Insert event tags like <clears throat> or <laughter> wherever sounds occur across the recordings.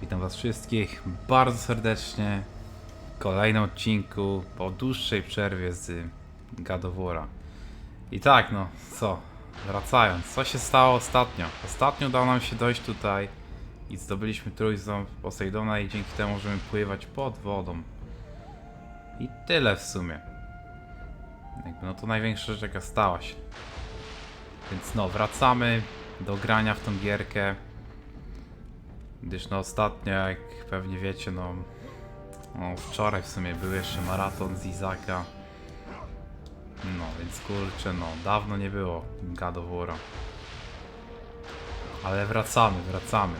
Witam Was wszystkich bardzo serdecznie w kolejnym odcinku po dłuższej przerwie z Gadowora. I tak, no co, wracając, co się stało ostatnio? Ostatnio udało nam się dojść tutaj i zdobyliśmy trójząb Posejdona i dzięki temu możemy pływać pod wodą. I tyle w sumie. Jakby, no to największa rzecz jaka stała się. Więc no, wracamy do grania w tą gierkę. Gdyż no ostatnio, jak pewnie wiecie, no, no wczoraj w sumie był jeszcze maraton z Izaka. No, więc kurczę, no, dawno nie było War'a. Ale wracamy, wracamy.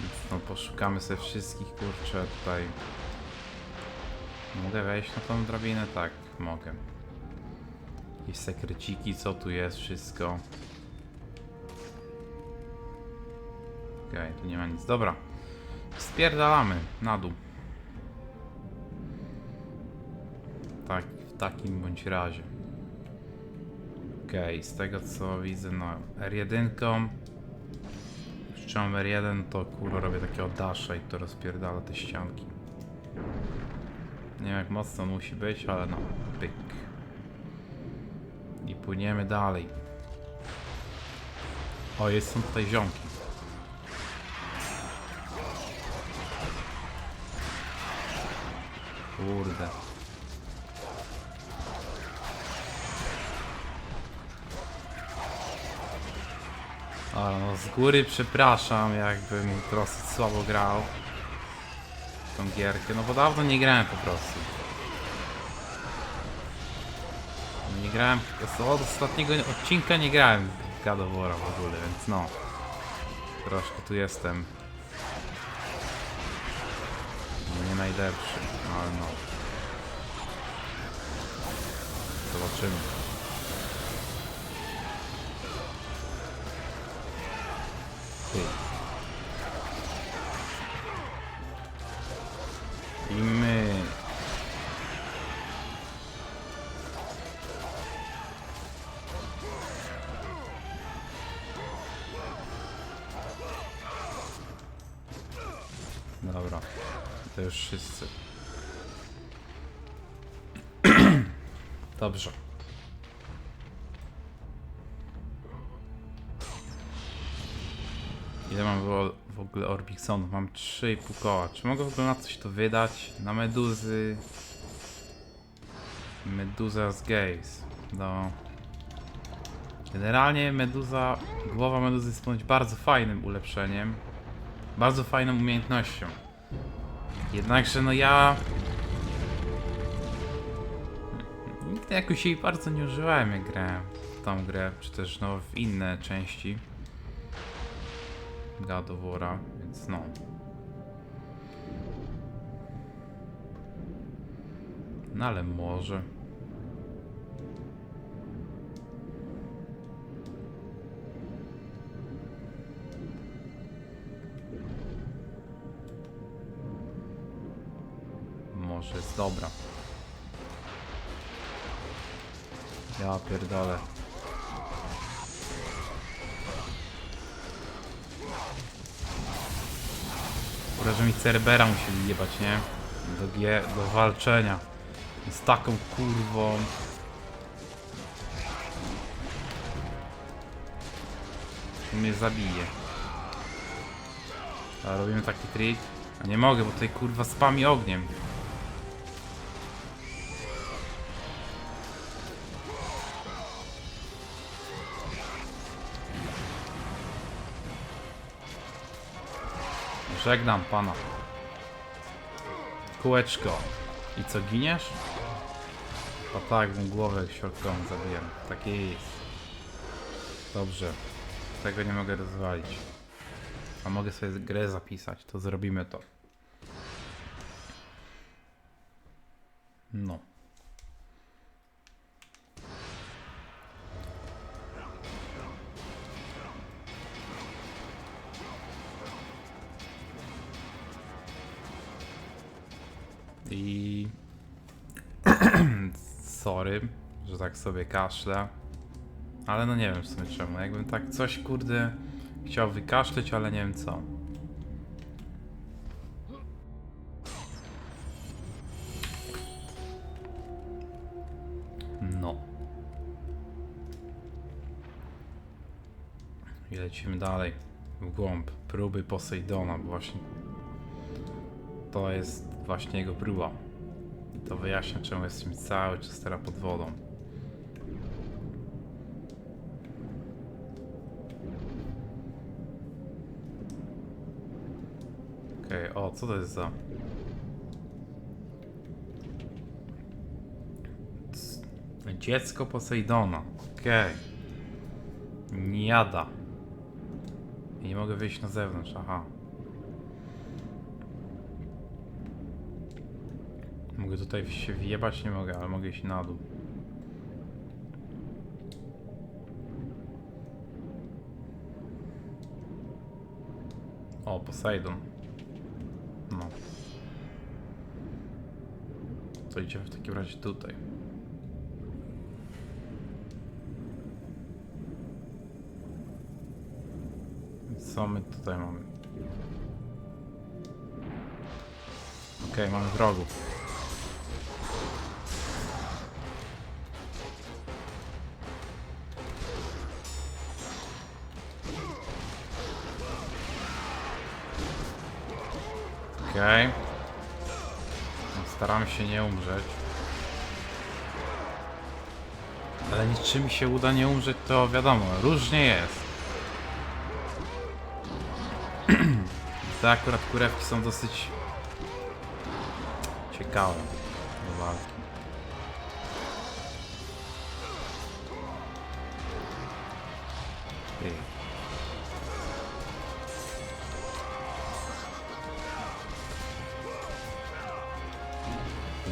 Więc no, poszukamy sobie wszystkich, kurczę, tutaj. Mogę wejść na tą drabinę? Tak, mogę. Jakieś sekreciki, co tu jest, wszystko. Okej, tu nie ma nic. Dobra. Spierdalamy na dół. Tak, w takim bądź razie. Okej, z tego co widzę, no R1. Wstrzymam R1, to kurwa robię takiego dasha i to rozpierdala te ścianki. Nie wiem jak mocno musi być, ale no, pyk. I płyniemy dalej. O, jest są tutaj ziomki. Kurde. Ale no z góry przepraszam, jakbym dosyć słabo grał tą gierkę, no bo dawno nie grałem po prostu. Nie grałem, od ostatniego odcinka nie grałem w God w ogóle, więc no. Troszkę tu jestem. Nie najlepszy, ale no. Zobaczymy. Ty. I my. Dobra, to już wszyscy. Dobrze. Ile mam w, ogóle Orbixonów? Mam 3,5 koła. Czy mogę w ogóle na coś to wydać? Na meduzy. Meduza z Gaze. No. Generalnie meduza, głowa meduzy jest ponoć bardzo fajnym ulepszeniem. Bardzo fajną umiejętnością. Jednakże no ja... jakoś jej bardzo nie używałem jak grałem w tą grę, czy też no w inne części War'a, więc no. No ale może. Może jest dobra. Ja pierdolę. Kurde, że mi Cerbera musieli jebać, nie? Do, do walczenia. Z taką kurwą. Mnie zabije. A robimy taki trik. A nie mogę, bo tutaj kurwa spami ogniem. Żegnam pana. Kółeczko. I co, giniesz? A tak, mu głowę środkową zabiłem. Takie jest. Dobrze. Tego nie mogę rozwalić. A mogę sobie grę zapisać, to zrobimy to. No. Sobie kaszlę. Ale no nie wiem w sumie czemu. Jakbym tak coś kurde chciał wykaszleć, ale nie wiem co. No. I lecimy dalej. W głąb. Próby Posejdona, bo właśnie to jest właśnie jego próba. I to wyjaśnia, czemu jesteśmy cały czas teraz pod wodą. Okej, o, co to jest za... Dziecko Posejdona. Okej. Niada. I nie mogę wyjść na zewnątrz, aha. Mogę tutaj się wjebać? Nie mogę, ale mogę iść na dół. O, Poseidon. To idziemy w takim razie tutaj. Co my tutaj mamy? Okej, mamy wrogów. Okej. No, Staramy się nie umrzeć. Ale nic, czy mi się uda nie umrzeć, to wiadomo, różnie jest. <clears throat> Te akurat kurewki są dosyć ciekawe do walki.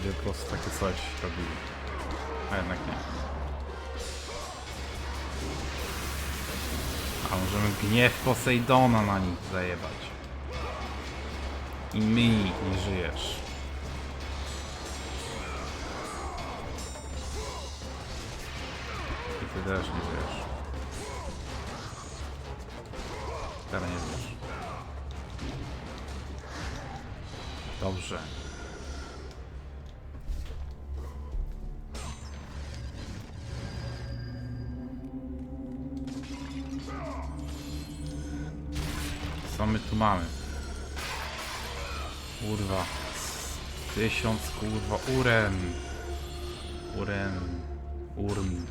Ludzie po prostu takie coś robili. A jednak nie. A możemy gniew Posejdona na nich zajebać. I mi nie żyjesz. I ty też nie żyjesz. Teraz nie żyjesz. Dobrze. Co my tu mamy? Kurwa. Tysiąc kurwa urem. Urem. Urm.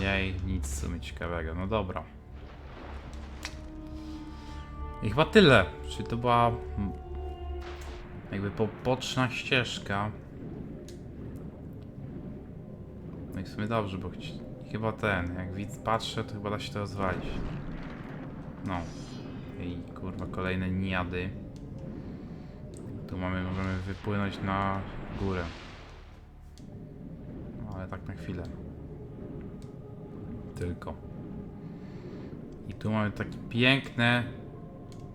I nic w sumie ciekawego. No dobra. I chyba tyle. Czyli to była jakby poboczna ścieżka. No i w sumie dobrze, bo chyba ten, jak widz patrzę, to chyba da się to rozwalić. No. I kurwa kolejne niady. Tu mamy, możemy wypłynąć na górę. No, ale tak na chwilę. Tylko. I tu mamy takie piękne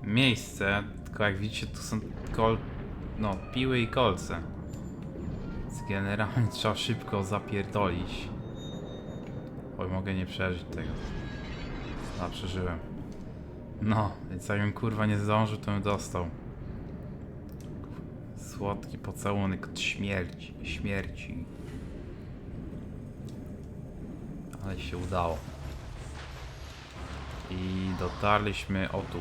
miejsce, tylko jak widzicie tu są kol... no, piły i kolce. Więc generalnie <laughs> trzeba szybko zapierdolić. Oj, mogę nie przeżyć tego. A, przeżyłem. No, więc jakbym kurwa nie zdążył, to bym dostał. Słodki pocałunek od śmierci, śmierci. Ale się udało. I dotarliśmy o tu.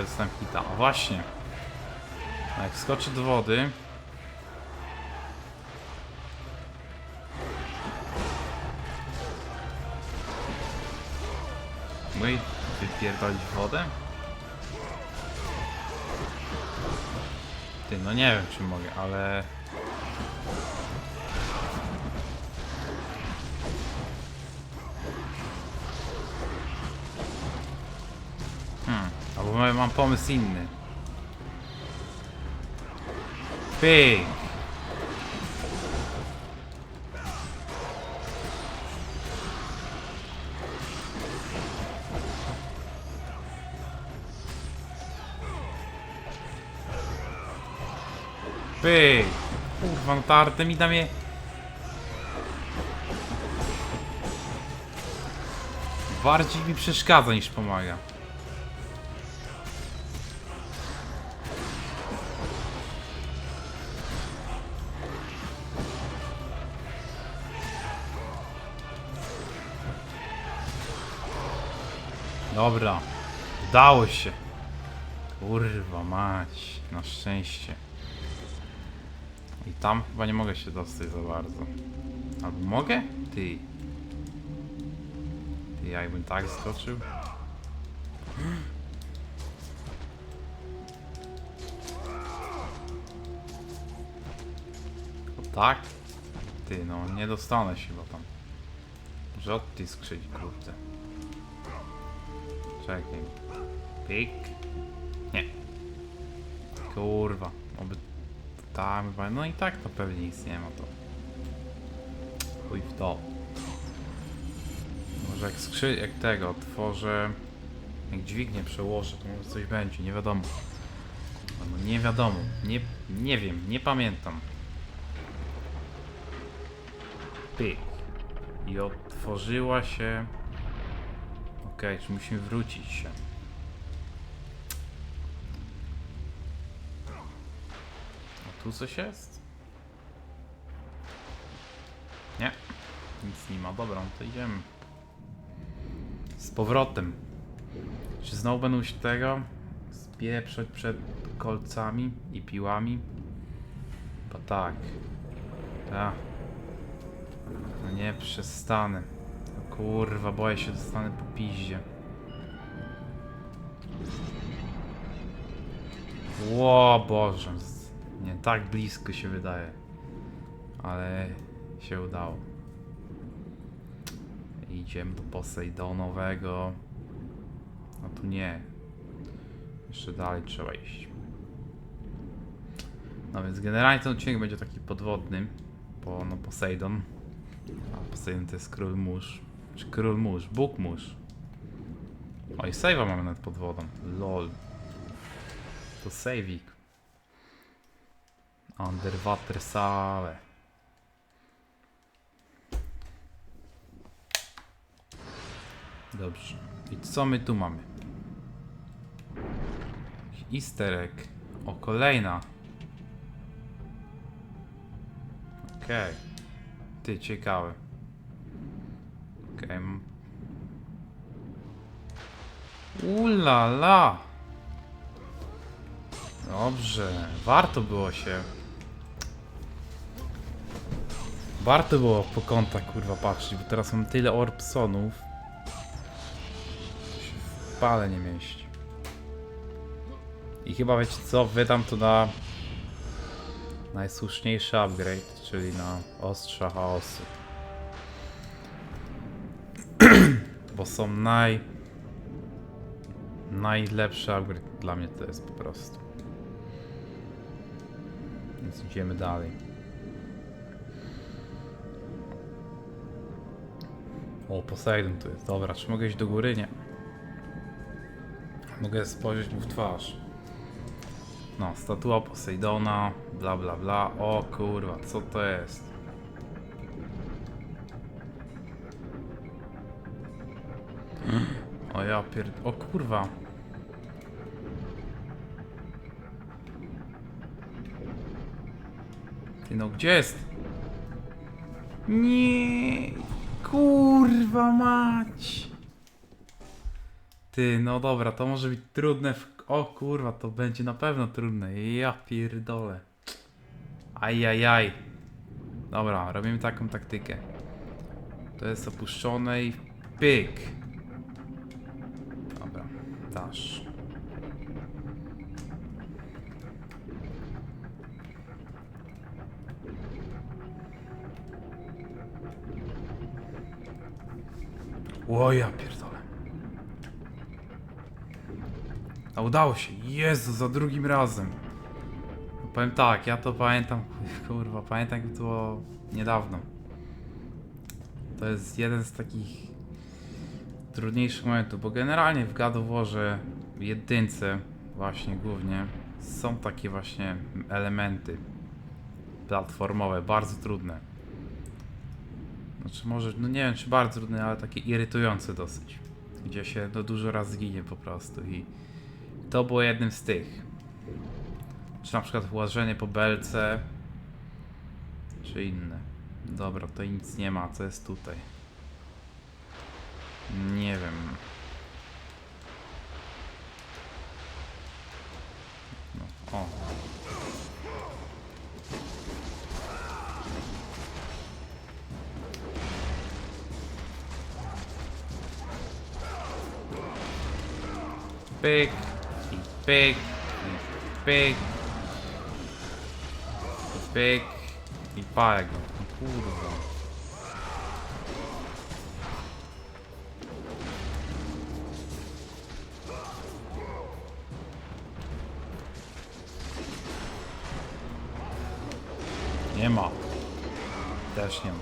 Prawie dostałem hita. O właśnie. A Jak skoczy do wody, Mogę jej wypierdolić wodę? Ty, no nie wiem czy mogę, ale... mam- mam pomysł inny. Pyk! Pyk! Kurwa, no ta Artemida mnie... Bardziej mi przeszkadza niż pomaga. Dobra, udało się. Kurwa mać, na szczęście. I tam chyba nie mogę się dostać za bardzo. Albo mogę? Ty. Ty, jakbym tak skoczył. O tak? Ty, no nie dostanę się chyba tam. Może od kurde. Czekaj. Pik. Nie. Kurwa. Oby tam chyba. No i tak to pewnie nic nie ma to. Chuj w to. Może jak skrzy... jak tego otworzę... Jak dźwignię przełożę, to może coś będzie, nie wiadomo. No nie wiadomo. Nie, nie wiem, nie pamiętam. Pyk. I otworzyła się... Okej, czy musimy wrócić się? A tu coś jest? Nie. Nic nie ma. Dobra, no to idziemy. Z powrotem. Czy znowu będą się tego spieprzać przed kolcami i piłami? Bo tak. Tak. No nie przestanę. Kurwa, boję się, dostanę po piździe. Ło Boże, nie tak blisko się wydaje. Ale się udało. Idziemy do Poseidonowego. No tu nie. Jeszcze dalej trzeba iść. No więc generalnie ten odcinek będzie taki podwodny. Bo no Poseidon. A Poseidon to jest król mórz. Czy król mórz? Bóg mórz. O i save'a mamy nad pod wodą. LOL. To saveik. Underwater sale. Dobrze. I co my tu mamy? Easter egg. O, kolejna. Okej. Ty, ciekawe. Okej. m- Ula la. Dobrze. Warto było się. Warto było po kątach kurwa patrzeć, bo teraz mam tyle orbsonów. Się w pale nie mieści. I chyba wiecie co, wydam to na najsłuszniejszy upgrade, czyli na ostrza chaosu. Bo są naj... Najlepszy upgrade dla mnie to jest po prostu. Więc idziemy dalej. O, Poseidon tu jest. Dobra, czy mogę iść do góry? Nie. Mogę spojrzeć mu w twarz. No, statua Poseidona, bla bla bla. O kurwa, co to jest? Ja pierd... O kurwa. Ty no, gdzie jest? Nie, kurwa mać. Ty, no dobra, to może być trudne w... O kurwa, to będzie na pewno trudne. Ja pierdolę. Ajajaj. Dobra, robimy taką taktykę. To jest opuszczone i pyk korytarz. O pierdolę. A udało się. Jezu, za drugim razem. No powiem tak, ja to pamiętam, <laughs> kurwa, pamiętam jak to było niedawno. To jest jeden z takich trudniejszych momentów, bo generalnie w God of Warze jedynce właśnie głównie są takie właśnie elementy platformowe, bardzo trudne. Znaczy może, no nie wiem czy bardzo trudne, ale takie irytujące dosyć. Gdzie się no dużo razy ginie po prostu i to było jednym z tych. Czy na przykład łażenie po belce, czy inne. Dobra, to nic nie ma, co jest tutaj? Nie wiem. No, o. Pyk, i pyk, i pyk, i pyk, i parek. No kurwa. Nie ma. Też nie ma.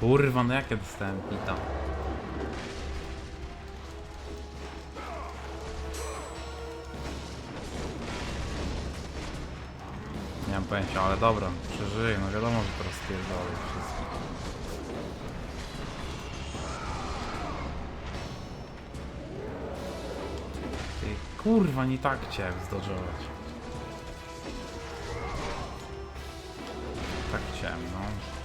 Kurwa, no jak ja dostałem pita? Nie mam pojęcia, ale dobra, przeżyję, no wiadomo, że teraz pierdolę wszystkich. Ty, kurwa, nie tak chciałem zdodżować. Tak chciałem, no.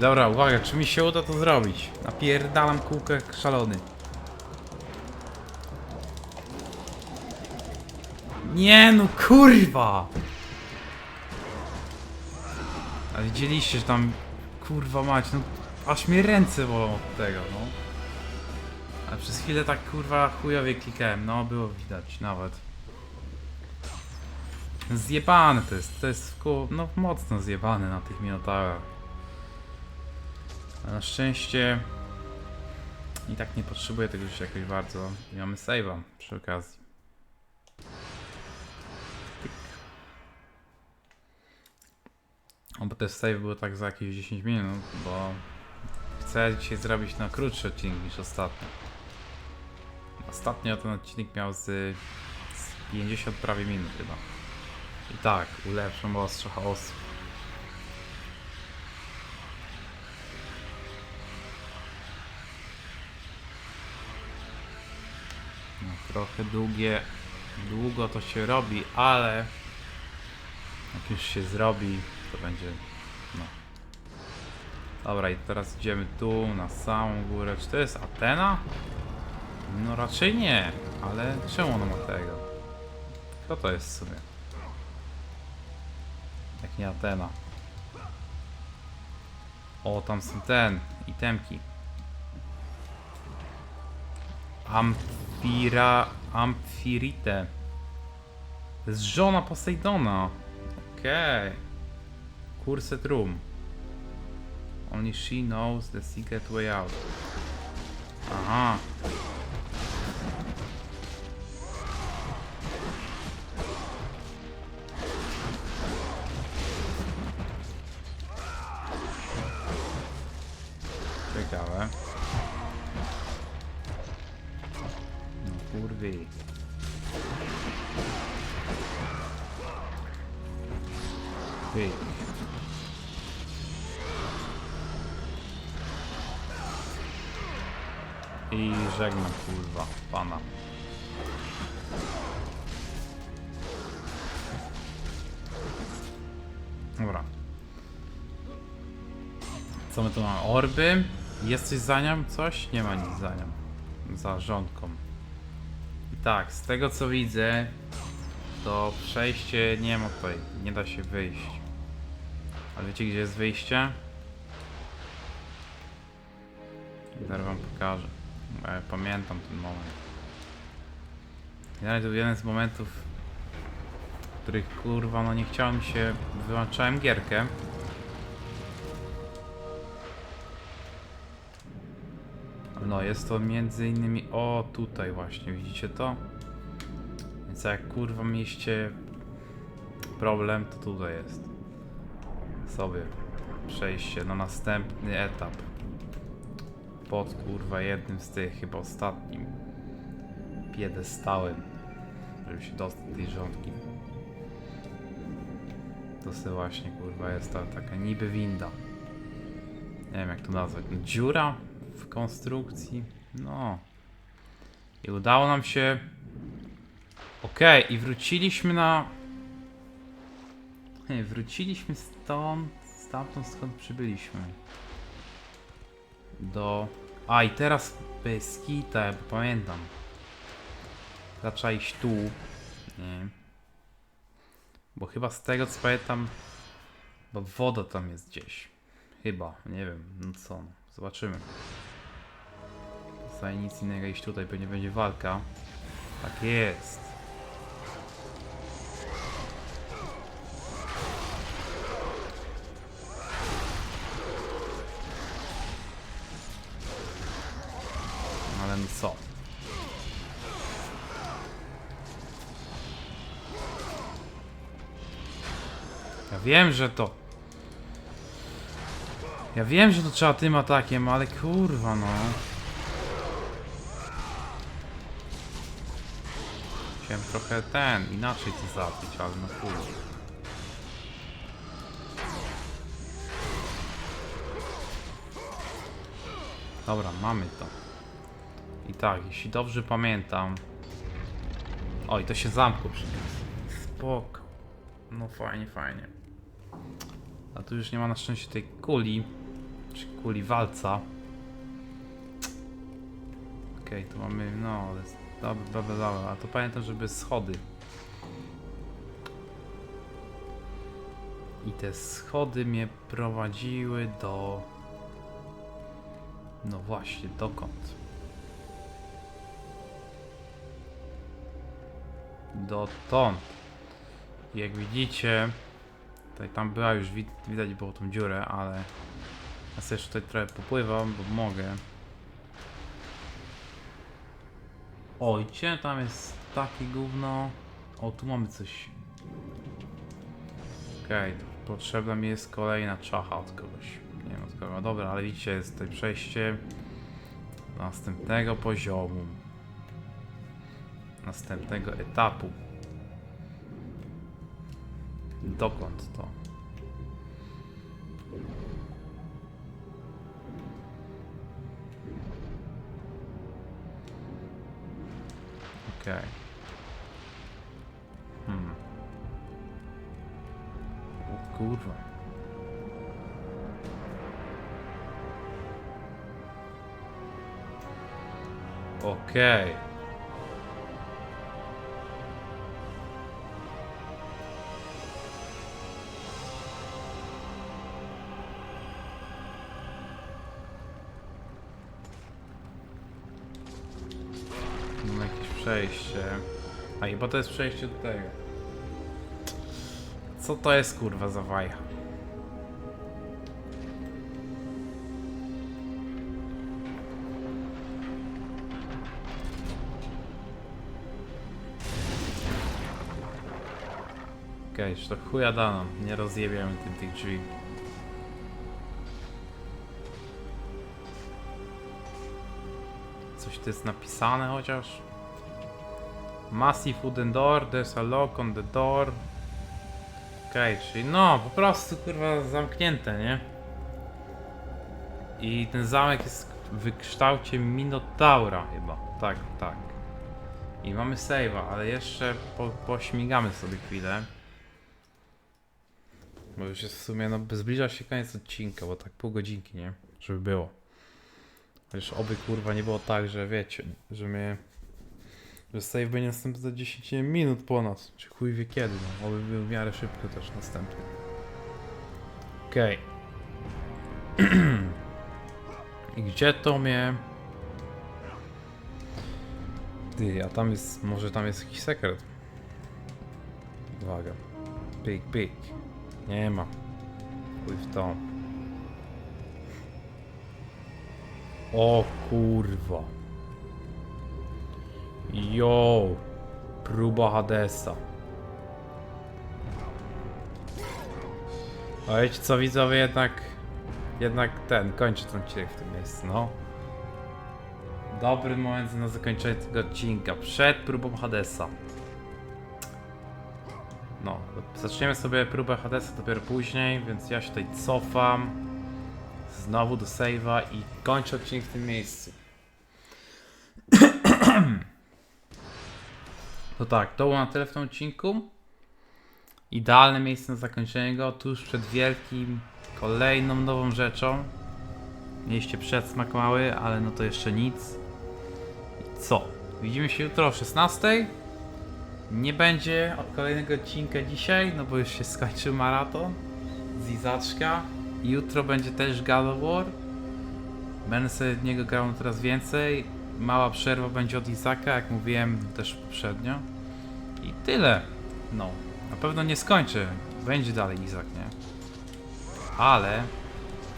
Dobra, uwaga, czy mi się uda to zrobić? Napierdalam kółkę szalony. Nie no, kurwa! A widzieliście, że tam, kurwa mać, no aż mnie ręce bolą od tego, no. Ale przez chwilę tak, kurwa, chujowie klikałem, no było widać nawet. Zjebane to jest, to jest wkoło, no mocno zjebane na tych minotaurach. A na szczęście i tak nie potrzebuję tego już jakoś bardzo. I mamy save'a przy okazji. Tyk. O, bo save było tak za jakieś 10 minut, bo chcę dzisiaj zrobić na krótszy odcinek niż ostatnio. Ostatnio ten odcinek miał z, z 50 prawie minut chyba. I tak, ulepszam ostrze chaosu. Trochę długie, długo to się robi, ale jak już się zrobi, to będzie, no. Dobra, i teraz idziemy tu, na samą górę. Czy to jest Atena? No raczej nie, ale czemu ona ma tego? Kto to jest w sumie? Jak nie Atena. O, tam są ten, itemki. Amphira... Amphirite. To jest żona Poseidona. Okej. Curset Room. Only she knows the secret way out. Aha. Kurwy. Pyk. I żegnam kurwa pana. Dobra. Co my tu mamy? Orby. Jest coś za nią? Coś? Nie ma nic za nią. Za żonką. Tak, z tego co widzę, to przejście nie ma tutaj. Nie da się wyjść. Ale wiecie gdzie jest wyjście? Zaraz wam pokażę. Ja pamiętam ten moment. Ja to jeden z momentów, w których kurwa no nie chciałem się, wyłączałem gierkę. No jest to między innymi, o tutaj właśnie, widzicie to? Więc jak kurwa mieliście problem, to tutaj jest. Sobie przejście na następny etap. Pod kurwa jednym z tych, chyba ostatnim piedestałem, żeby się dostać do tej rządki. To sobie właśnie kurwa jest ta taka niby winda. Nie wiem jak to nazwać. Dziura w konstrukcji. No. I udało nam się. Okej, i wróciliśmy na. <laughs> Nie, wróciliśmy stąd, stamtąd skąd przybyliśmy. Do. A i teraz bez kita, bo pamiętam. Zaczęła iść tu. Nie. Bo chyba z tego co pamiętam. Bo woda tam jest gdzieś. Chyba, nie wiem, no co, no. zobaczymy. Zostaje nic innego iść tutaj, pewnie będzie walka. Tak jest. Ale no co? Ja wiem, że to ja wiem, że to trzeba tym atakiem, ale kurwa no. Chciałem trochę ten, inaczej to zabić, ale no kurwa. Dobra, mamy to. I tak, jeśli dobrze pamiętam... Oj, to się zamkło przy tym. Spoko. No fajnie, fajnie. A tu już nie ma na szczęście tej kuli, czy kuli walca. Okej, tu mamy, no, ale dobra, dobra, dobra, a to pamiętam, żeby schody. I te schody mnie prowadziły do... No właśnie, dokąd? Dotąd. Jak widzicie, Tutaj tam była już wid widać było tą dziurę, ale ja sobie tutaj trochę popływam, bo mogę. Ojcie, tam jest takie gówno. O, tu mamy coś. Okej, to potrzebna mi jest kolejna czacha od kogoś. Nie wiem od kogo. Dobra, ale widzicie, jest tutaj przejście do następnego poziomu. Następnego etapu. Dokąd to? Okej. Hmm. O kurwa. Okej. Mam przejście. A chyba to jest przejście do tego. Co to jest kurwa za wajcha? Okej, okay, to chuja dano. Nie rozjebiamy tym tych drzwi. Coś tu jest napisane chociaż? Massive wooden door, there's a lock on the door. Okej, okay, czyli no, po prostu kurwa zamknięte, nie? I ten zamek jest w kształcie Minotaura chyba. Tak, tak. I mamy save'a, ale jeszcze po, pośmigamy sobie chwilę. Bo już jest w sumie, no zbliża się koniec odcinka, bo tak pół godzinki, nie? Żeby było. Chociaż oby kurwa nie było tak, że wiecie, że mnie... Że save będzie następny za 10 minut po nas. Czy chuj wie kiedy, no. Oby był w miarę szybko też następny. Okej. <clears throat> I gdzie to mnie... Ty, a tam jest... Może tam jest jakiś sekret? Uwaga. Pik, pik. Nie ma. Chuj w to. O kurwa. Yo. Próba Hadesa. A wiecie co widzowie, jednak... Jednak ten, kończę ten odcinek w tym miejscu, no. Dobry moment na zakończenie tego odcinka, przed próbą Hadesa. No, zaczniemy sobie próbę Hadesa dopiero później, więc ja się tutaj cofam. Znowu do save'a i kończę odcinek w tym miejscu. To tak, to było na tyle w tym odcinku. Idealne miejsce na zakończenie go, tuż przed wielkim, kolejną nową rzeczą. Mieliście przedsmak mały, ale no to jeszcze nic. I co? Widzimy się jutro o 16. Nie będzie kolejnego odcinka dzisiaj, no bo już się skończył maraton z Izaczka. Jutro będzie też God of War. Będę sobie niego grał teraz więcej. Mała przerwa będzie od Izaka, jak mówiłem też poprzednio. I tyle. No, na pewno nie skończę. Będzie dalej Izak, nie? Ale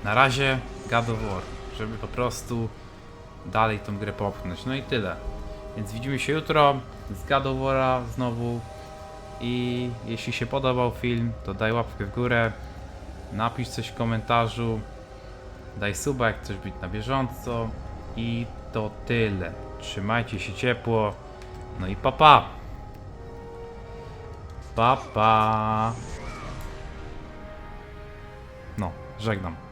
na razie God of War, żeby po prostu dalej tą grę popchnąć. No i tyle. Więc widzimy się jutro z God of War'a znowu. I jeśli się podobał film, to daj łapkę w górę. Napisz coś w komentarzu. Daj suba, jak chcesz być na bieżąco. I to tyle. Trzymajcie się ciepło. No i papa. Papa. Pa. No, żegnam.